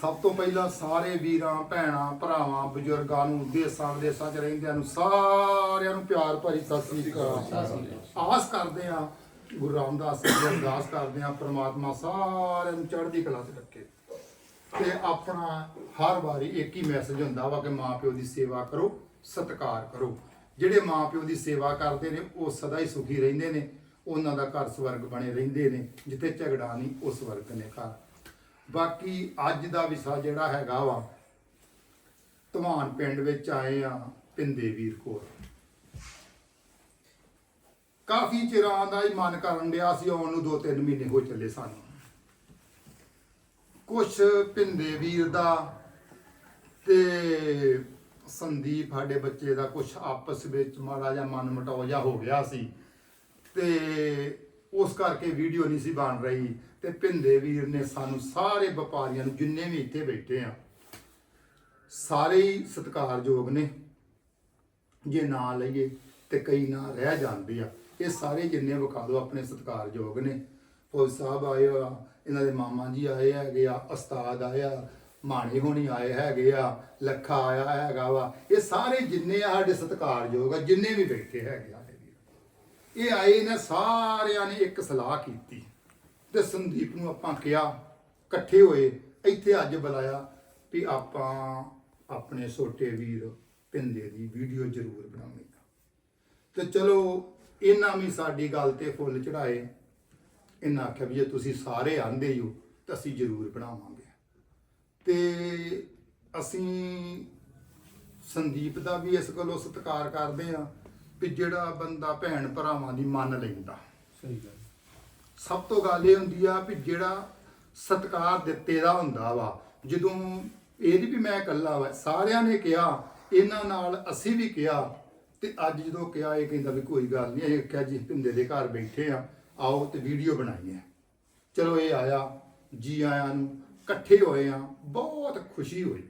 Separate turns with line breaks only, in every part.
ਸਭ ਤੋਂ ਪਹਿਲਾਂ ਸਾਰੇ ਵੀਰਾਂ ਭੈਣਾਂ ਭਰਾਵਾਂ ਬਜ਼ੁਰਗਾਂ ਨੂੰ ਦੇਸਾਂ ਵਿਦੇਸਾਂ 'ਚ ਰਹਿੰਦਿਆਂ ਨੂੰ ਸਾਰਿਆਂ ਨੂੰ ਪਿਆਰ ਭਰੀ ਸਤਿ ਸ੍ਰੀ ਅਕਾਲ। ਆਸ ਕਰਦੇ ਆ ਗੁਰੂ ਰਾਮਦਾਸ ਜੀ ਅਰਦਾਸ ਕਰਦੇ ਆ ਪ੍ਰਮਾਤਮਾ ਸਾਰਿਆਂ ਨੂੰ ਚੜ੍ਹਦੀ ਕਲਾ 'ਚ ਰੱਖੇ। ਤੇ ਆਪਣਾ ਹਰ ਵਾਰੀ ਇੱਕ ਹੀ ਮੈਸੇਜ ਹੁੰਦਾ ਵਾ ਕਿ ਮਾਪਿਓ ਦੀ ਸੇਵਾ ਕਰੋ ਸਤਿਕਾਰ ਕਰੋ। ਜਿਹੜੇ ਮਾਪਿਓ ਦੀ ਸੇਵਾ ਕਰਦੇ ਨੇ ਉਹ ਸਦਾ ਹੀ ਸੁਖੀ ਰਹਿੰਦੇ ਨੇ। ਉਹਨਾਂ ਦਾ ਘਰ ਸਵਰਗ ਬਣੇ ਰਹਿੰਦੇ ਨੇ, ਜਿੱਥੇ ਝਗੜਾ ਨਹੀਂ ਉਹ ਸਵਰਗ ਨੇ ਘਰ। ਬਾਕੀ ਅੱਜ ਦਾ ਵਿਸ਼ਾ ਜਿਹੜਾ ਹੈਗਾ ਵਾ, ਧਵਾਨ ਪਿੰਡ ਵਿੱਚ ਆਏ ਆ ਪਿੰਦੇ ਵੀਰ ਕੋਲ। ਕਾਫੀ ਚਿਰਾਂ ਦਾ ਹੀ ਮਨ ਕਰਨ ਡਿਆ ਸੀ, ਆਉਣ ਨੂੰ 2-3 ਮਹੀਨੇ ਹੋ ਚੱਲੇ ਸਾਨੂੰ। ਕੁਛ ਪਿੰਦੇ ਵੀਰ ਦਾ ਤੇ ਸੰਦੀਪ ਸਾਡੇ ਬੱਚੇ ਦਾ ਕੁਛ ਆਪਸ ਵਿੱਚ ਮਾੜਾ ਜਿਹਾ ਮਨ ਮਟਾਓ ਜਿਹਾ ਹੋ ਗਿਆ ਸੀ। ਤੇ ਉਸ ਕਰਕੇ ਵੀਡੀਓ ਨਹੀਂ ਸੀ ਬਣ ਰਹੀ ਤੇ ਭਿੰਦੇ ਵੀਰ ਨੇ ਸਾਨੂੰ ਸਾਰੇ ਵਪਾਰੀਆਂ ਨੂੰ ਜਿੰਨੇ ਵੀ ਇੱਥੇ ਬੈਠੇ ਆ, ਸਾਰੇ ਹੀ ਸਤਿਕਾਰਯੋਗ ਨੇ। ਜੇ ਨਾ ਲਈਏ ਤੇ ਕਈ ਨਾ ਰਹਿ ਜਾਂਦੇ ਆ। ਇਹ ਸਾਰੇ ਜਿੰਨੇ ਵਿਖਾ ਦਿਓ ਆਪਣੇ ਸਤਿਕਾਰਯੋਗ ਨੇ। ਫੌਜ ਸਾਹਿਬ ਆਏ ਆ, ਇਹਨਾਂ ਦੇ ਮਾਮਾ ਜੀ ਆਏ ਹੈਗੇ ਆ, ਉਸਤਾਦ ਆਇਆ ਮਾਣੇ ਹੋਣੀ ਆਏ ਹੈਗੇ ਆ, ਲੱਖਾ ਆਇਆ ਹੈਗਾ ਵਾ। ਇਹ ਸਾਰੇ ਜਿੰਨੇ ਆ ਸਾਡੇ ਸਤਿਕਾਰਯੋਗ ਆ, ਜਿੰਨੇ ਵੀ ਬੈਠੇ ਹੈਗੇ ਆ। ਇਹ ਆਏ ਨੇ ਸਾਰਿਆਂ ਨੇ ਇੱਕ ਸਲਾਹ ਕੀਤੀ ਤੇ ਸੰਦੀਪ ਨੂੰ ਆਪਾਂ ਕਿਹਾ, ਇਕੱਠੇ ਹੋਏ, ਇੱਥੇ ਅੱਜ ਬੁਲਾਇਆ ਵੀ ਆਪਾਂ ਆਪਣੇ ਛੋਟੇ ਵੀਰ ਪਿੰਦੇ ਦੀ ਵੀਡੀਓ ਜ਼ਰੂਰ ਬਣਾਉਣੀ ਆ ਤੇ ਚਲੋ, ਇਹਨਾਂ ਵੀ ਸਾਡੀ ਗੱਲ ਤੇ ਫੁੱਲ ਚੜਾਏ ਇਹਨਾਂ ਆਖਿਆ ਵੀ ਜੇ ਤੁਸੀਂ ਸਾਰੇ ਆਂਦੇ ਹੋ ਤਾਂ ਅਸੀਂ ਜ਼ਰੂਰ ਬਣਾਵਾਂਗੇ। ਤੇ ਅਸੀਂ ਸੰਦੀਪ ਦਾ ਵੀ ਇਸ ਗੱਲੋਂ ਸਤਿਕਾਰ ਕਰਦੇ ਆ ਵੀ ਜਿਹੜਾ ਬੰਦਾ ਭੈਣ ਭਰਾਵਾਂ ਦੀ ਮੰਨ ਲੈਂਦਾ।
ਸਹੀ ਗੱਲ
ਸਭ ਤੋਂ ਗੱਲ ਇਹ ਹੁੰਦੀ ਆ ਵੀ ਜਿਹੜਾ ਸਤਕਾਰ ਦਿੱਤੇ ਦਾ ਹੁੰਦਾ ਵਾ ਜਦੋਂ ਇਹ ਨਹੀਂ ਵੀ ਮੈਂ ਇਕੱਲਾ ਵਾ ਸਾਰਿਆਂ ਨੇ ਕਿਹਾ ਇਹਨਾਂ ਨਾਲ ਅਸੀਂ ਵੀ ਕਿਹਾ ਤੇ ਅੱਜ ਜਦੋਂ ਕਿਹਾ ਇਹ ਕਹਿੰਦਾ ਵੀ ਕੋਈ ਗੱਲ ਨਹੀਂ ਇਹ ਕਿਹਾ ਜੀ ਪਿੰਦੇ ਦੇ ਘਰ ਬੈਠੇ ਆ ਆਓ ਤੇ ਵੀਡੀਓ ਬਣਾਈਏ। ਚਲੋ ਇਹ ਆਇਆ ਜੀ ਆਇਆਂ ਨੂੰ ਇਕੱਠੇ ਹੋਏ ਆ ਬਹੁਤ ਖੁਸ਼ੀ ਹੋਈ।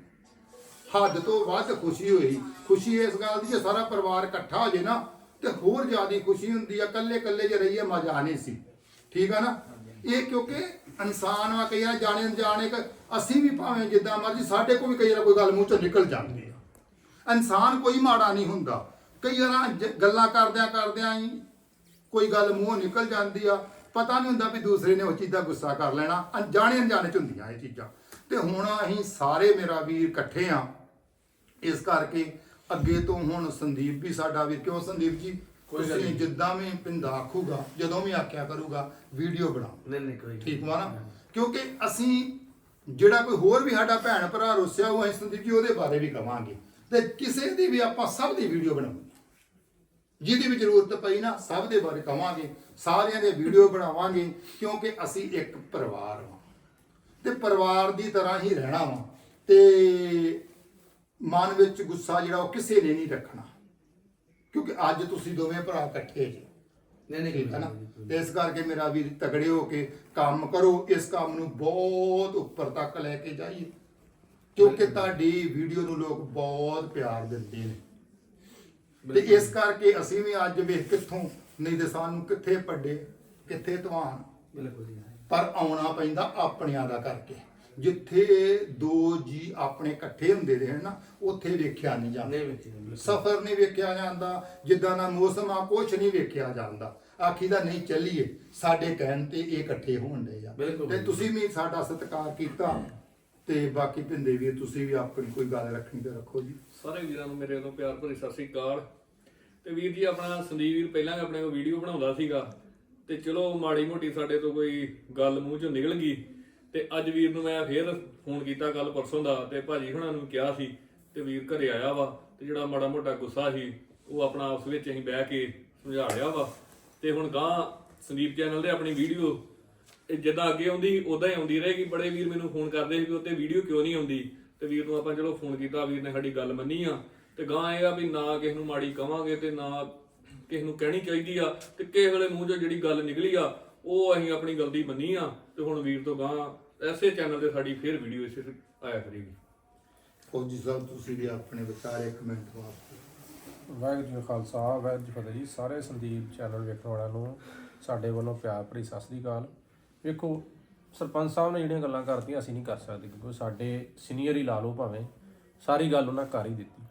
ਹੱਦ ਤੋਂ ਵੱਧ ਖੁਸ਼ੀ ਹੋਈ। ਖੁਸ਼ੀ ਇਸ ਗੱਲ ਦੀ ਜੇ ਸਾਰਾ ਪਰਿਵਾਰ ਇਕੱਠਾ ਹੋ ਜੇ ਨਾ, ਤੇ ਹੋਰ ਜ਼ਿਆਦਾ ਖੁਸ਼ੀ ਹੁੰਦੀ ਆ ਇਕੱਲੇ ਇਕੱਲੇ ਜੇ ਰਹੀਏ, ਮਜ਼ਾ ਨਹੀਂ ਸੀ। ਠੀਕ ਆ ਨਾ? ਇਹ ਕਿਉਂਕਿ ਇਨਸਾਨ ਆ ਕਈ ਵਾਰ ਜਾਣੇ ਅਣਜਾਣੇ ਅਸੀਂ ਵੀ ਭਾਵੇਂ ਜਿੱਦਾਂ ਮਰਜ਼ੀ, ਸਾਡੇ ਕੋਲ ਵੀ ਕਈ ਵਾਰ ਕੋਈ ਗੱਲ ਮੂੰਹ ਚੋਂ ਨਿਕਲ ਜਾਂਦੀ ਆ। ਇਨਸਾਨ ਕੋਈ ਮਾੜਾ ਨਹੀਂ ਹੁੰਦਾ। ਕਈ ਵਾਰ ਜ- ਗੱਲਾਂ ਕਰਦਿਆਂ ਕਰਦਿਆਂ ਹੀ ਕੋਈ ਗੱਲ ਮੂੰਹੋਂ ਨਿਕਲ ਜਾਂਦੀ ਆ। ਪਤਾ ਨਹੀਂ ਹੁੰਦਾ ਵੀ ਦੂਸਰੇ ਨੇ ਉਹ ਚੀਜ਼ ਦਾ ਗੁੱਸਾ ਕਰ ਲੈਣਾ। ਅਣਜਾਣੇ ਅਣਜਾਣੇ ਚ ਹੁੰਦੀਆਂ ਇਹ ਚੀਜ਼ਾਂ। ਤੇ ਹੁਣ ਅਸੀਂ ਸਾਰੇ ਮੇਰਾ ਵੀਰ ਇਕੱਠੇ ਆ। ਇਸ ਕਰਕੇ ਅੱਗੇ ਤੋਂ ਹੁਣ ਸੰਦੀਪ ਵੀ ਸਾਡਾ ਵੀਰ ਕਿਉਂ ਸੰਦੀਪ ਜੀ?
ਕੋਈ ਗੱਲ
ਤੁਸੀਂ
ਨਹੀਂ।
ਜਿੱਦਾਂ ਵੀ ਪਿੰਦਾ ਆਖੂਗਾ ਜਦੋਂ ਵੀ ਆਖਿਆ ਕਰੂਗਾ ਵੀਡੀਓ ਬਣਾਓ।
ਨਹੀਂ ਨਹੀਂ ਕੋਈ।
ਠੀਕ ਵਾ ਨਾ? ਕਿਉਂਕਿ ਅਸੀਂ ਜਿਹੜਾ ਕੋਈ ਹੋਰ ਵੀ ਸਾਡਾ ਭੈਣ ਭਰਾ ਰੁੱਸਿਆ ਅਸੀਂ ਸੰਦੀਪ ਜੀ ਉਹਦੇ ਬਾਰੇ ਵੀ ਕਵਾਂਗੇ। ਤੇ ਕਿਸੇ ਦੀ ਵੀ ਆਪਾਂ ਸਭ ਦੀ ਵੀਡੀਓ ਬਣਾਵਾਂਗੇ ਜਿਹਦੀ ਵੀ ਜ਼ਰੂਰਤ ਪਈ ਨਾ ਸਭ ਦੇ ਬਾਰੇ ਕਵਾਂਗੇ। ਸਾਰਿਆਂ ਦੇ ਵੀਡੀਓ ਬਣਾਵਾਂਗੇ ਕਿਉਂਕਿ ਅਸੀਂ ਇੱਕ ਪਰਿਵਾਰ ਹਾਂ ਤੇ ਪਰਿਵਾਰ ਦੀ ਤਰ੍ਹਾਂ ਹੀ ਰਹਿਣਾ ਵਾ। ਤੇ ਮਨ ਵਿੱਚ ਗੁੱਸਾ ਜਿਹੜਾ ਉਹ ਕਿਸੇ ਨੇ ਨਹੀਂ ਰੱਖਣਾ। ਕਿਉਂਕਿ ਅੱਜ ਤੁਸੀਂ ਦੋਵੇਂ ਭਰਾ ਇਕੱਠੇ ਜੀ।
ਨਹੀਂ ਨਹੀਂ
ਠੀਕ ਹੈ ਨਾ। ਤੇ ਇਸ ਕਰਕੇ ਮੇਰਾ ਵੀਰ ਤਗੜੇ ਹੋ ਕੇ ਕੰਮ ਕਰੋ। ਇਸ ਕੰਮ ਨੂੰ ਬਹੁਤ ਉੱਪਰ ਤੱਕ ਲੈ ਕੇ ਜਾਈਏ। ਕਿਉਂਕਿ ਤੁਹਾਡੀ ਵੀਡੀਓ ਨੂੰ ਲੋਕ ਬਹੁਤ ਪਿਆਰ ਦਿੰਦੇ ਨੇ। ਤੇ ਇਸ ਕਰਕੇ ਅਸੀਂ ਵੀ ਅੱਜ ਵੇਖ ਕਿੱਥੋਂ ਨਹੀਂ ਤੇ ਸਾਨੂੰ ਕਿੱਥੇ ਪੱਡੇ ਕਿੱਥੇ ਧਵਾਨ
ਬਿਲਕੁਲ ਜੀ।
ਪਰ ਆਉਣਾ ਪੈਂਦਾ ਆਪਣਿਆਂ ਦਾ ਕਰਕੇ। ਜਿੱਥੇ ਦੋ ਜੀ ਆਪਣੇ ਇਕੱਠੇ ਹੁੰਦੇ ਰਹੇ ਨਾ ਉੱਥੇ ਵੇਖਿਆ ਨਹੀਂ ਜਾਂਦਾ। ਸਫਰ ਨਹੀਂ ਵੇਖਿਆ ਜਾਂਦਾ ਜਿੱਦਾਂ ਦਾ ਮੌਸਮ ਆ ਕੁਝ ਨਹੀਂ ਵੇਖਿਆ ਜਾਂਦਾ। ਆਖੀ ਦਾ ਨਹੀਂ ਚੱਲੀਏ ਸਾਡੇ ਕਹਿਣ ਤੇ ਇਹ ਇਕੱਠੇ ਹੋਣ ਦੇ ਆ।
ਬਿਲਕੁਲ।
ਤੇ ਤੁਸੀਂ ਵੀ ਸਾਡਾ ਸਤਿਕਾਰ ਕੀਤਾ ਤੇ ਬਾਕੀ ਪਿੰਦੇ ਵੀ ਤੁਸੀਂ ਵੀ ਆਪਣੀ ਕੋਈ ਗੱਲ ਰੱਖਣੀ ਤੇ ਰੱਖੋ ਜੀ।
ਸਾਰੇ ਵੀਰਾਂ ਨੂੰ ਮੇਰੇ ਵੱਲੋਂ ਪਿਆਰ ਭਰੀ ਸਤਿ ਸ੍ਰੀ ਅਕਾਲ। ਤੇ ਵੀਰ ਜੀ ਆਪਣਾ ਸੰਦੀਪ ਵੀਰ ਪਹਿਲਾਂ ਵੀ ਆਪਣੇ ਕੋਲ ਵੀਡੀਓ ਬਣਾਉਂਦਾ ਸੀਗਾ। ਤੇ ਚਲੋ ਮਾੜੀ ਮੋਟੀ ਸਾਡੇ ਤੋਂ ਕੋਈ ਗੱਲ ਮੂੰਹ ਚੋਂ ਨਿਕਲ ਗਈ। ਤੇ ਅੱਜ ਵੀਰ ਨੂੰ ਮੈਂ ਫੇਰ ਫੋਨ ਕੀਤਾ ਕੱਲ ਪਰਸੋਂ ਦਾ ਤੇ ਭਾਜੀ ਹੁਣਾਂ ਨੂੰ ਕਿਹਾ ਸੀ ਤੇ ਵੀਰ ਘਰੇ ਆਇਆ ਵਾ ਤੇ ਜਿਹੜਾ ਮਾੜਾ ਮੋਟਾ ਗੁੱਸਾ ਸੀ ਉਹ ਆਪਣਾ ਆਪਸ ਵਿੱਚ ਅਸੀਂ ਬਹਿ ਕੇ ਸਮਝਾ ਲਿਆ ਵਾ। ਤੇ ਹੁਣ ਗਾਂ ਸੰਦੀਪ ਚੈਨਲ ਤੇ ਆਪਣੀ ਵੀਡੀਓ, ਇਹ ਜਿੱਦਾਂ ਅੱਗੇ ਆਉਂਦੀ ਉਦਾਂ ਹੀ ਆਉਂਦੀ ਰਹੇਗੀ। ਬੜੇ ਵੀਰ ਮੈਨੂੰ ਫੋਨ ਕਰਦੇ ਸੀ ਵੀ ਉੱਤੇ ਵੀਡੀਓ ਕਿਉਂ ਨਹੀਂ ਆਉਂਦੀ? ਤੇ ਵੀਰ ਨੂੰ ਆਪਾਂ ਚਲੋ ਫੋਨ ਕੀਤਾ, ਵੀਰ ਨੇ ਸਾਡੀ ਗੱਲ ਮੰਨੀ ਆ। ਤੇ ਗਾਂ ਇਹ ਆ ਵੀ ਨਾ ਕਿਸੇ ਨੂੰ ਮਾੜੀ ਕਵਾਂਗੇ ਤੇ ਨਾ ਕਿਸੇ ਨੂੰ ਕਹਿਣੀ ਚਾਹੀਦੀ ਆ। ਤੇ ਕਿਸੇ ਵੇਲੇ ਮੂੰਹ ਚੋਂ ਜਿਹੜੀ ਗੱਲ ਨਿਕਲੀ ਆ ਉਹ ਅਸੀਂ ਆਪਣੀ ਗਲਤੀ ਮੰਨੀ ਆ ਤੇ ਹੁਣ ਵੀਰ ਤੋਂ ਗਾਂ ਐਸੇ ਚੈਨਲ ਤੇ ਸਾਡੀ ਫੇਰ ਵੀਡੀਓ ਇਸੇ ਤੇ ਆਇਆ ਕਰੇਗੀ।
ਫੌਜੀ ਸਾਹਿਬ ਤੁਸੀਂ ਵੀ ਆਪਣੇ ਵਿਚਾਰੇ ਕਮੈਂਟ ਵਾਸਤੇ
ਵਾਹਿਗੁਰੂ ਜੀ ਕਾ ਖਾਲਸਾ ਵਾਹਿਗੁਰੂ ਜੀ ਕੀ ਫਤਿਹ ਜੀ। ਸਾਰੇ ਸੰਦੀਪ ਚੈਨਲ ਵੇਖਣ ਵਾਲਿਆਂ ਨੂੰ ਸਾਡੇ ਵੱਲੋਂ ਪਿਆਰ ਭਰੀ ਸਤਿ ਸ੍ਰੀ ਅਕਾਲ। ਵੇਖੋ ਸਰਪੰਚ ਸਾਹਿਬ ਨੇ ਜਿਹੜੀਆਂ ਗੱਲਾਂ ਕਰਤੀਆਂ ਅਸੀਂ ਨਹੀਂ ਕਰ ਸਕਦੇ ਕਿਉਂਕਿ ਸਾਡੇ ਸੀਨੀਅਰ ਹੀ ਲਾ ਲਓ ਭਾਵੇਂ ਸਾਰੀ ਗੱਲ ਉਹਨਾਂ ਕਰ ਹੀ ਦਿੱਤੀ।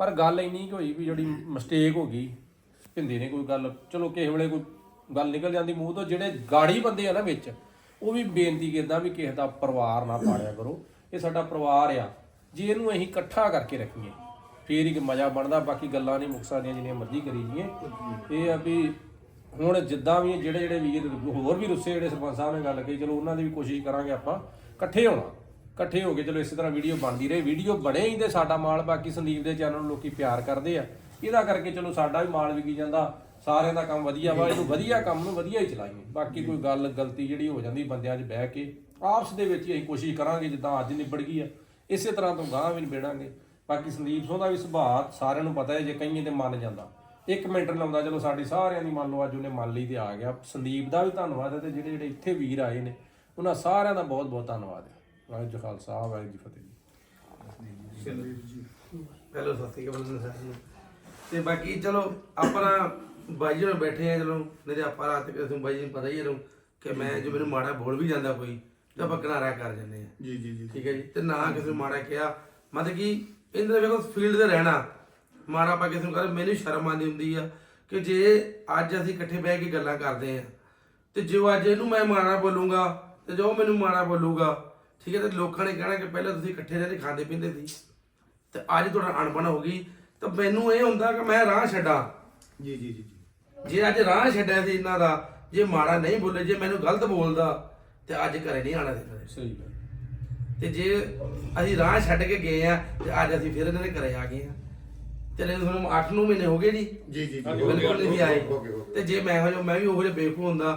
ਪਰ ਗੱਲ ਇੰਨੀ ਕਿ ਹੋਈ ਵੀ ਜਿਹੜੀ ਮਿਸਟੇਕ ਹੋ ਗਈ ਭਿੰਦੇ ਨੇ ਕੋਈ ਗੱਲ ਚਲੋ ਕਿਸੇ ਵੇਲੇ ਕੋਈ ਗੱਲ ਨਿਕਲ ਜਾਂਦੀ ਮੂੰਹ ਤੋਂ, ਜਿਹੜੇ ਗਾੜੀ ਬੰਦੇ ਆ ਨਾ ਵਿੱਚ, ਉਹ ਵੀ ਬੇਨਤੀ ਕਰਦਾ ਵੀ ਕਿਸੇ ਦਾ ਪਰਿਵਾਰ ਨਾ ਪਾੜਿਆ ਕਰੋ। ਇਹ ਸਾਡਾ ਪਰਿਵਾਰ ਆ। ਜੇ ਇਹਨੂੰ ਅਸੀਂ ਇਕੱਠਾ ਕਰਕੇ ਰੱਖੀਏ, ਫੇਰ ਇੱਕ ਮਜ਼ਾ ਬਣਦਾ, ਬਾਕੀ ਗੱਲਾਂ ਨਹੀਂ ਮੁੱਕ ਸਕਦੀਆਂ ਜਿੰਨੀਆਂ ਮਰਜ਼ੀ ਕਰੀ ਜੀਏ ਇਹ ਆ ਵੀ ਹੁਣ ਜਿੱਦਾਂ ਵੀ ਜਿਹੜੇ ਜਿਹੜੇ ਵੀਰ ਹੋਰ ਵੀ ਰੁੱਸੇ ਜਿਹੜੇ ਸਰਪੰਚ ਸਾਹਿਬ ਨੇ ਗੱਲ ਕਹੀ, ਚਲੋ ਉਹਨਾਂ ਦੀ ਵੀ ਕੋਸ਼ਿਸ਼ ਕਰਾਂਗੇ ਆਪਾਂ, ਇਕੱਠੇ ਹੋਣਾ। ਇਕੱਠੇ ਹੋ ਕੇ ਚਲੋ ਇਸੇ ਤਰ੍ਹਾਂ ਵੀਡੀਓ ਬਣਦੀ ਰਹੇ। ਵੀਡੀਓ ਬਣੇ ਹੀ ਤੇ ਸਾਡਾ ਮਾਲ ਬਾਕੀ ਸੰਦੀਪ ਦੇ ਚੈਨਲ ਨੂੰ ਲੋਕੀ ਪਿਆਰ ਕਰਦੇ ਆ। ਇਹਦਾ ਕਰਕੇ ਚਲੋ ਸਾਡਾ ਵੀ ਮਾਲ ਵਿਕੀ ਜਾਂਦਾ। ਸਾਰਿਆਂ ਦਾ ਕੰਮ ਵਧੀਆ ਵਾ, ਇਹਨੂੰ ਵਧੀਆ ਕੰਮ ਨੂੰ ਵਧੀਆ ਹੀ ਚਲਾਈਏ। ਬਾਕੀ ਕੋਈ ਗੱਲ ਗਲਤੀ ਜਿਹੜੀ ਹੋ ਜਾਂਦੀ ਬੰਦਿਆਂ 'ਚ ਬਹਿ ਕੇ, ਆਪਸ ਦੇ ਵਿੱਚ ਹੀ ਅਸੀਂ ਕੋਸ਼ਿਸ਼ ਕਰਾਂਗੇ ਜਿੱਦਾਂ ਅੱਜ ਨਿਬੜ ਗਈ ਆ, ਇਸੇ ਤਰ੍ਹਾਂ ਤੋਂ ਗਾਂ ਵੀ ਨਿਬੜਾਂਗੇ। ਬਾਕੀ ਸੰਦੀਪ ਸਿੰਘ ਦਾ ਵੀ ਸੁਭਾਅ ਸਾਰਿਆਂ ਨੂੰ ਪਤਾ ਹੈ, ਜੇ ਕਈਏ ਤੇ ਮੰਨ ਜਾਂਦਾ। ਇੱਕ ਮਿੰਟ ਲਾਉਂਦਾ, ਚਲੋ ਸਾਡੀ ਸਾਰਿਆਂ ਦੀ ਮੰਨ ਲਓ, ਅੱਜ ਉਹਨੇ ਮੰਨ ਲਈ ਤੇ ਆ ਗਿਆ। ਸੰਦੀਪ ਦਾ ਵੀ ਧੰਨਵਾਦ ਹੈ ਤੇ ਜਿਹੜੇ ਜਿਹੜੇ ਇੱਥੇ ਵੀਰ ਆਏ ਨੇ, ਉਹਨਾਂ ਸਾਰਿਆਂ ਦਾ ਬਹੁਤ ਬਹੁਤ ਧੰਨਵਾਦ ਹੈ। ਵਾਹਿਗੁਰੂ ਜੀ ਖਾਲਸਾ, ਵਾਹਿਗੁਰੂ ਜੀ ਕੀ ਫਤਿਹ
ਹੈਲੋ ਸਤਿ ਸ਼੍ਰੀ ਅਕਾਲ ਸਾਰਿਆਂ ਤੇ ਬਾਕੀ ਚਲੋ, ਆਪਣਾ ਬਾਈ ਜੀ ਨਾਲ ਬੈਠੇ ਆ ਚਲੋ ਨਹੀਂ ਤੇ ਆਪਾਂ ਰਾਤ ਤੱਕ ਤੁਹਾਨੂੰ ਬਾਈ ਜੀ ਨੂੰ ਪਤਾ ਹੀ ਹੈ ਤੁਹਾਨੂੰ ਕਿ ਮੈਂ ਜੋ ਮੈਨੂੰ ਮਾੜਾ ਬੋਲ ਵੀ ਜਾਂਦਾ ਕੋਈ ਤਾਂ ਆਪਾਂ ਕਿਨਾਰਾ ਕਰ ਜਾਂਦੇ ਆ।
ਜੀ ਜੀ ਜੀ।
ਠੀਕ ਹੈ ਜੀ? ਤੇ ਨਾ ਕਿਸੇ ਨੂੰ ਮਾੜਾ ਕਿਹਾ ਮਤਲਬ ਕਿ ਇਹਨਾਂ ਵੇਖੋ ਫੀਲਡ ਤੇ ਰਹਿਣਾ ਮਾੜਾ ਆਪਾਂ ਕਿਸੇ ਨੂੰ ਕਰ ਮੈਨੂੰ ਸ਼ਰਮ ਆਉਂਦੀ ਹੁੰਦੀ ਆ ਕਿ ਜੇ ਅੱਜ ਅਸੀਂ ਇਕੱਠੇ ਬਹਿ ਕੇ ਗੱਲਾਂ ਕਰਦੇ ਆ ਤੇ ਜੋ ਅੱਜ ਇਹਨੂੰ ਮੈਂ ਮਾੜਾ ਬੋਲੂੰਗਾ ਤੇ ਜੋ ਮੈਨੂੰ ਮਾੜਾ ਬੋਲੂਗਾ ਠੀਕ ਹੈ ਤੇ ਲੋਕਾਂ ਨੇ ਕਹਿਣਾ ਕਿ ਪਹਿਲਾਂ ਤੁਸੀਂ ਇਕੱਠੇ ਰਹਿ ਕੇ ਖਾਂਦੇ ਪੀਂਦੇ ਸੀ ਤੇ ਅੱਜ ਤੁਹਾਡਾ ਅਣਬਣ ਹੋ ਗਈ ਤਾਂ ਮੈਨੂੰ ਇਹ ਹੁੰਦਾ ਕਿ ਮੈਂ ਰਾਹ ਛੱਡਾਂ।
ਜੀ ਜੀ ਜੀ। ਜੀ
ਅੱਜ ਰਾਹ ਛੱਡਿਆ ਸੀ ਇਹਨਾਂ ਦਾ ਜੇ ਮਾੜਾ ਨਹੀਂ ਬੋਲੇ ਜੇ ਮੈਨੂੰ ਗਲਤ ਬੋਲਦਾ ਤੇ ਅੱਜ ਘਰੇ ਨਹੀਂ ਆਣਾ ਸੀ
ਸਹੀ ਗੱਲ।
ਤੇ ਜੇ ਅਸੀਂ ਰਾਹ ਛੱਡ ਕੇ ਗਏ ਆ ਤੇ ਅੱਜ ਅਸੀਂ ਫਿਰ ਇਹਨਾਂ ਦੇ ਘਰੇ ਆ ਗਏ ਆ। ਚਲੇ ਤੁਹਾਨੂੰ 8-9 ਮਹੀਨੇ ਹੋ ਗਏ ਜੀ?
ਜੀ ਜੀ
ਬਿਲਕੁਲ ਨਹੀਂ ਆਏ। ਤੇ ਜੇ ਮੈਂ ਹੋ ਜਾ ਮੈਂ ਵੀ ਉਹੋ ਜਿਹਾ ਬੇਵਕੂਫ ਹੁੰਦਾ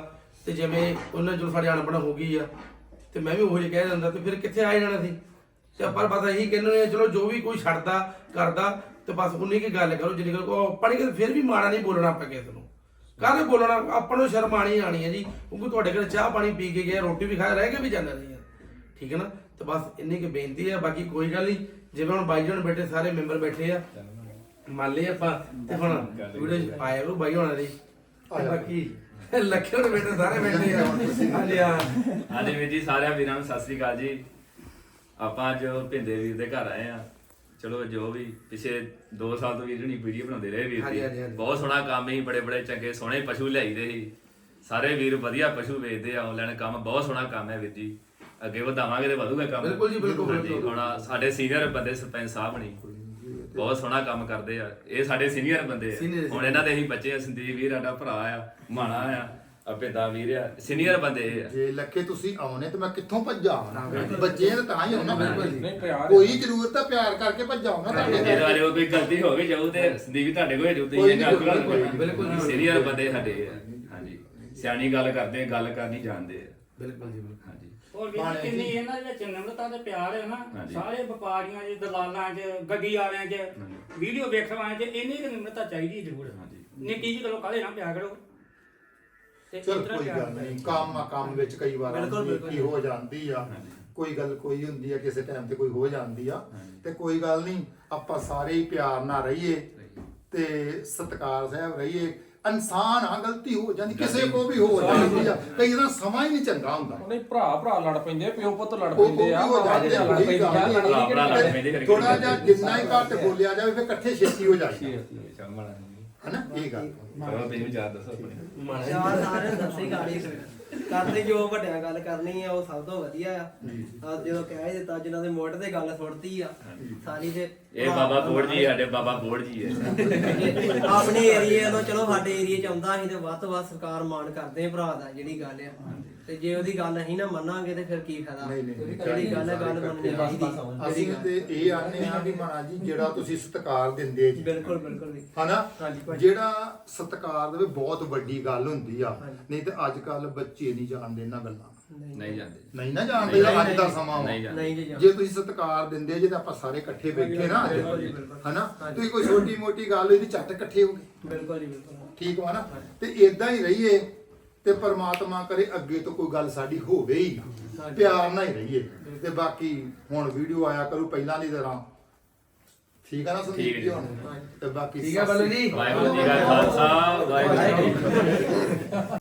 ਤੇ ਜਿਵੇਂ ਉਹਨਾਂ ਜੋ ਸਾਡੇ ਅਣਬਣ ਹੋ ਗਈ ਆ ਤੇ ਮੈਂ ਵੀ ਉਹੋ ਜਿਹਾ ਕਹਿ ਦਿੰਦਾ ਤੇ ਫਿਰ ਕਿੱਥੇ ਆ ਜਾਣਾ ਸੀ? ਤੇ ਆਪਾਂ ਬਸ ਇਹੀ ਕਹਿੰਦੇ ਨੇ ਚਲੋ ਜੋ ਵੀ ਕੋਈ ਛੱਡਦਾ ਕਰਦਾ ਤੇ ਬਸ ਉਨੀ ਕੀ ਗੱਲ ਕਰੋ ਜਿੰਨੀ ਗੱਲ ਉਹ ਪੜੀ ਕੇ ਫਿਰ ਵੀ ਮਾੜਾ ਨਹੀਂ ਬੋਲਣਾ ਆਪਾਂ ਕਿਸੇ ਨੂੰ। ਕਾਹਦੇ ਬੋਲਣਾ? ਆਪਾਂ ਨੂੰ ਸ਼ਰਮ ਆਣੀ ਆਣੀ ਹੈ ਜੀ। ਕਿਉਂਕਿ ਤੁਹਾਡੇ ਘਰ ਚਾਹ ਪਾਣੀ ਪੀ ਕੇ ਗਏ ਰੋਟੀ ਵੀ ਖਾ ਰਹਿ ਕੇ ਵੀ ਜਾਂਦੇ ਰਹੇ ਆ। ਠੀਕ ਹੈ ਨਾ? ਤੇ ਬਸ ਇੰਨੀ ਕੀ ਬੇਨਤੀ ਹੈ ਬਾਕੀ ਕੋਈ ਗੱਲ ਨਹੀਂ। ਜਿਵੇਂ ਹੁਣ ਬਾਈ ਜਣ ਬੈਠੇ ਸਾਰੇ ਮੈਂਬਰ ਬੈਠੇ ਆ। ਮੰਨ ਲਈ ਆਪਾਂ ਤੇ ਹੁਣ ਵੀਡੀਓ ਆਇਆ ਉਹ ਬਾਈ ਹੋਣਾ ਦੀ ਬਾਕੀ ਲੱਖੇ ਹੁਣ ਬੈਠੇ ਸਾਰੇ ਬੈਠੇ ਆ। ਹਾਂਜੀ ਹਾਂ।
ਹਾਂਜੀ ਵੀਰ ਜੀ ਸਾਰਿਆਂ ਵੀਰਾਂ ਨੂੰ ਸਤਿ ਸ੍ਰੀ ਅਕਾਲ ਜੀ। ਆਪਾਂ ਅੱਜ ਭਿੰਦੇ ਵੀਰ ਦੇ ਘਰ ਆਏ ਆ। ਚਲੋ ਜੋ ਵੀ ਪਿਛੇ 2 ਸਾਲ ਤੋਂ ਵੀਰ ਜਣੀ ਵੀਡੀਓ ਬਣਾਉਂਦੇ ਰਹੇ ਵੀਰ
ਹਾਂਜੀ, ਹਾਂਜੀ,
ਜੀ
ਹਾਂਜੀ।
ਬਹੁਤ ਸੋਹਣਾ ਕੰਮ ਹੀ ਬੜੇ ਬੜੇ ਚੰਗੇ ਸੋਹਣੇ ਪਸ਼ੂ ਲਿਆਈਦੇ ਸੀ। ਸਾਰੇ ਵੀਰ ਵਧੀਆ ਪਸ਼ੂ ਵੇਚਦੇ ਆ ਆਨਲਾਈਨ ਕੰਮ ਬਹੁਤ ਸੋਹਣਾ ਕੰਮ ਹੈ ਵੀਰ ਜੀ। ਅੱਗੇ ਵਧਾਵਾਂਗੇ ਤੇ ਵਧੂਗਾ ਕੰਮ।
ਬਿਲਕੁਲ ਜੀ, ਬਿਲਕੁਲ,
ਹਾਂਜੀ,
ਬਿਲਕੁਲ।
ਹੁਣ ਸਾਡੇ ਸੀਨੀਅਰ ਬੰਦੇ ਸਰਪੰਚ ਸਾਹਿਬ ਨੇ। ਬਹੁਤ ਸੋਹਣਾ ਕੰਮ ਕਰਦੇ ਆ। ਇਹ ਸਾਡੇ ਸੀਨੀਅਰ ਬੰਦੇ ਆ। ਹੁਣ ਇਹਨਾਂ ਦੇ ਅਸੀਂ ਬੱਚੇ ਆ ਸੰਦੀਪ ਵੀਰ ਸਾਡਾ ਭਰਾ ਆ ਮਾਣਾ ਆ। ਅਪੇਦਾ ਵੀਰ ਆ ਸੀਨੀਅਰ ਬੰਦੇ ਆ।
ਜੇ ਲੱਖੇ ਤੁਸੀਂ ਆਉਣੇ ਤੇ ਮੈਂ ਕਿੱਥੋਂ ਭੱਜਾ? ਆਉਣਾ ਬੱਚੇ ਨੇ ਤਾਂ ਹੀ ਆਉਣਾ
ਨਹੀਂ ਪਿਆਰ
ਕੋਈ ਜ਼ਰੂਰਤ ਹੈ ਪਿਆਰ ਕਰਕੇ ਭੱਜਾ ਆਉਣਾ ਤੁਹਾਡੇ
ਜੇ
ਘਰ।
ਵਾਲੇ ਕੋਈ ਗਲਤੀ ਹੋ ਗਈ ਜਾਊ ਤੇ ਸੰਦੀਪ ਤੁਹਾਡੇ ਕੋਲ ਜਾਊ ਤੇ
ਕੋਈ
ਇਹ ਗੱਲ
ਬਿਲਕੁਲ,
ਬਿਲਕੁਲ
ਬਿਲਕੁਲ ਜੀ,
ਸੀਨੀਅਰ ਬੰਦੇ ਸਾਡੇ ਆ ਹਾਂਜੀ। ਸਿਆਣੀ ਗੱਲ ਕਰਦੇ ਆ ਗੱਲ ਕਰਨੀ ਜਾਣਦੇ ਆ।
ਬਿਲਕੁਲ ਜੀ ਬਿਲਕੁਲ।
ਹਾਂਜੀ।
ਹੋਰ ਵੀ
ਬਾਣੇ
ਕਿੰਨੀ
ਜੀ।
ਇਹਨਾਂ ਦੇ ਵਿੱਚ ਨਿਮਰਤਾ ਤੇ ਪਿਆਰ ਹੈ ਨਾ
ਹਾਂਜੀ।
ਸਾਰੇ ਵਪਾਰੀਆਂ 'ਚ ਦਲਾਲਾਂ 'ਚ ਗੱਡੀ ਵਾਲਿਆਂ 'ਚ ਵੀਡੀਓ ਵੇਖਣ ਵਾਲਿਆਂ 'ਚ ਇੰਨੀ ਕੁ ਨਿਮਰਤਾ ਚਾਹੀਦੀ ਹੈ ਜ਼ਰੂਰ।
ਹਾਂਜੀ।
ਨਿੱਕੀ ਜਿਹੀ ਗੱਲੋਂ ਕਾਹਦੇ ਨਾ ਪਿਆ ਕਰੋ ਤੇ
ਚਲ
ਇਸ ਤਰ੍ਹਾਂ
ਕੋਈ ਗੱਲ ਨਹੀਂ ਕੰਮ ਆ ਕੰਮ ਵਿੱਚ ਕਈ ਵਾਰ
ਬਿਲਕੁਲ, ਬਿਲਕੁਲ।
ਕੀ ਹੋ ਜਾਂਦੀ ਆ। ਕੋਈ ਗੱਲ ਕੋਈ ਹੁੰਦੀ ਆ ਕਿਸੇ ਟਾਈਮ ਤੇ ਕੋਈ ਹੋ ਜਾਂਦੀ ਆ। ਤੇ ਕੋਈ ਗੱਲ ਨਹੀਂ ਆਪਾਂ ਸਾਰੇ ਹੀ ਪਿਆਰ ਨਾਲ ਰਹੀਏ ਤੇ ਸਤਿਕਾਰ ਸਾਹਿਬ ਰਹੀਏ। ਇਨਸਾਨ ਆ ਗਲਤੀ ਹੋ ਜਾਂਦੀ ਕਿਸੇ ਕੋ ਵੀ ਹੋ ਜਾਂਦੀ ਆ। ਕਈ ਵਾਰ ਸਮਾਂ ਹੀ ਨਹੀਂ ਚੰਗਾ ਹੁੰਦਾ।
ਨਹੀਂ ਭਰਾ ਭਰਾ ਲੜ ਪੈਂਦੇ ਆ, ਪਿਓ ਪੁੱਤ ਲੜ
ਉਹ-
ਪੈਂਦੇ ਆ ਦੇ
ਜਾਂਦੇ
ਲੜ ਪੈਂਦੇ ਆ ਲੜਨੀ
ਥੋੜਾ ਜਿਹਾ ਜਿੰਨਾ ਹੀ ਘੱਟ ਬੋਲਿਆ ਜਾਵੇ ਫਿਰ ਇਕੱਠੇ ਛੇਤੀ ਹੋ ਜਾਈਏ
ਸ਼ਾਮਲ
ਹਨਾ? ਇਹ ਗੱਲ।
ਕਰੋ ਤੈਨੂੰ ਯਾਦ ਦੱਸੋ ਆਪਣੀ।
ਯਾਰ ਸਾਰੇ ਦੱਸੇ ਗਾੜੀ ਕਰਦੇ ਜੋ ਵੱਡਿਆਂ ਗੱਲ ਕਰਨੀ ਆ ਉਹ ਸਭ ਤੋਂ ਵਧੀਆ ਆ। ਆ ਜਦੋਂ ਕਹਿ ਹੀ ਦਿੱਤਾ ਜਿਨ੍ਹਾਂ ਦੇ ਮੋਢ ਤੇ ਗੱਲ ਸੁੱਟਤੀ ਆ ਸਾਰੀ ਤੇ
ਇਹ ਬਾਬਾ ਬੋੜ ਜੀ ਸਾਡੇ ਬਾਬਾ ਬੋੜ ਜੀ ਹੈ
ਆਪਣੇ ਏਰੀਏ ਤੋਂ ਚਲੋ ਸਾਡੇ ਏਰੀਏ ਚ ਆਉਂਦਾ ਅਸੀਂ ਤੇ ਵੱਧ ਤੋਂ ਵੱਧ ਸਰਕਾਰ ਮਾਣ ਕਰਦੇ ਆ ਭਰਾ ਦਾ ਜਿਹੜੀ ਗੱਲ ਆ। ਤੇ ਜੇ ਉਹਦੀ ਗੱਲ ਅਸੀਂ ਨਾ ਮੰਨਾਂਗੇ ਤੇ ਫਿਰ ਕੀ ਫਾਇਦਾ?
ਨਹੀਂ, ਨਹੀਂ, ਨਹੀਂ,
ਜਿਹੜੀ ਗੱਲ ਹੈ ਗੱਲ ਮੰਨਣੀ ਚਾਹੀਦੀ।
ਅਸੀਂ ਤੇ ਇਹ ਆਨੇ ਆ ਵੀ ਮਾਣਾ ਜੀ ਜਿਹੜਾ ਤੁਸੀਂ ਸਤਿਕਾਰ ਦਿੰਦੇ ਜੀ।
ਬਿਲਕੁਲ ਬਿਲਕੁਲ ਜੀ।
ਹਨਾ?
ਹਾਂਜੀ ਭਾਜੀ।
ਜਿਹੜਾ ਸਤਿਕਾਰ ਦੇਵੇ ਬਹੁਤ ਵੱਡੀ ਗੱਲ ਹੁੰਦੀ ਆ। ਨਹੀਂ ਤੇ ਅੱਜ ਕੱਲ ਬੱਚੇ ਨਹੀਂ ਜਾਣਦੇ ਇਹਨਾਂ ਗੱਲਾਂ।
ਨਹੀਂ ਜਾਂਦੇ
ਨਹੀਂ ਨਾ ਜਾਣਦੇ
ਨਹੀਂ,
ਅੱਜ ਦਾ
ਨਹੀਂ,
ਸਮਾਂ ਵਾ।
ਨਹੀਂ ਜਾਂਦੇ
ਨਹੀਂ ਜੀ
ਤੁਸੀਂ ਸਤਿਕਾਰ ਦਿੰਦੇ ਜੇ ਤਾਂ ਆਪਾਂ ਸਾਰੇ ਇਕੱਠੇ ਬੈਠੇ ਨਾ ਅੱਜ।
ਬਿਲਕੁਲ ਜੀ, ਬਿਲਕੁਲ।
ਹਨਾ? ਤੁਸੀਂ ਕੋਈ ਛੋਟੀ ਮੋਟੀ ਗੱਲ ਹੋਈ ਤੇ ਝੱਟ ਇਕੱਠੇ ਹੋ ਗਏ।
ਬਿਲਕੁਲ ਜੀ ਬਿਲਕੁਲ।
ਠੀਕ ਵਾ ਨਾ? ਤੇ ਇਦਾਂ ਹੀ ਰਹੀਏ। ਤੇ ਪਰਮਾਤਮਾ ਕਰੇ ਅੱਗੇ ਤੋਂ ਕੋਈ ਗੱਲ ਸਾਡੀ ਹੋਵੇ ਹੀ ਨਾ। ਪਿਆਰ ਨਾਲ ਹੀ ਰਹੀਏ। ਤੇ ਬਾਕੀ ਹੁਣ ਵੀਡੀਓ ਆਇਆ ਕਰੂ ਪਹਿਲਾਂ ਦੀ ਤਰ੍ਹਾਂ। ਠੀਕ ਆ ਨਾ ਸੰਦੀਪ ਜੀ
ਜੀ।
ਹੁਣ? ਤੇ ਬਾਕੀ
ਠੀਕ ਆ ਬੱਲੇ ਜੀ।
ਵਾਹਿਗੁਰੂ ਜੀ ਕਾ ਖਾਲਸਾ ਵਾਹਿਗੁਰੂ ਜੀ ਕੀ ਫਤਿਹ।